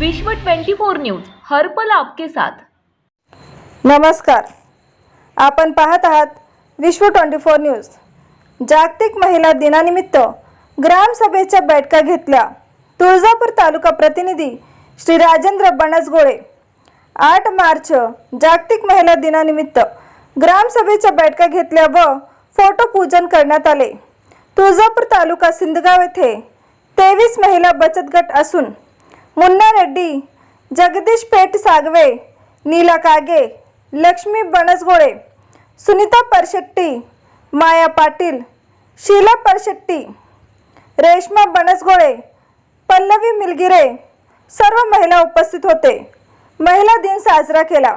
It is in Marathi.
विश्व 24 न्यूज हर्पल आपके साथ. नमस्कार. आपण पाहत आहात विश्व ट्वेंटी फोर न्यूज. जागतिक महिला दिनानिमित्त ग्रामसभेच्या बैठका घेतल्या. तुळजापूर तालुका प्रतिनिधी श्री राजेंद्र बनसगोळे आठ मार्च जागतिक महिला दिनानिमित्त ग्रामसभेच्या बैठका घेतल्या व फोटो पूजन करण्यात आले. तुळजापूर तालुका सिंदगाव येथे तेवीस महिला बचत गट असून मुन्ना रेड्डी जगदीश पेट सागवे नीला कागे लक्ष्मी बनसगोळे सुनीता परशेट्टी माया पाटील शीला परशेट्टी रेश्मा बनसगोळे पल्लवी मिलगिरे सर्व महिला उपस्थित होते. महिला दिन साजरा केला.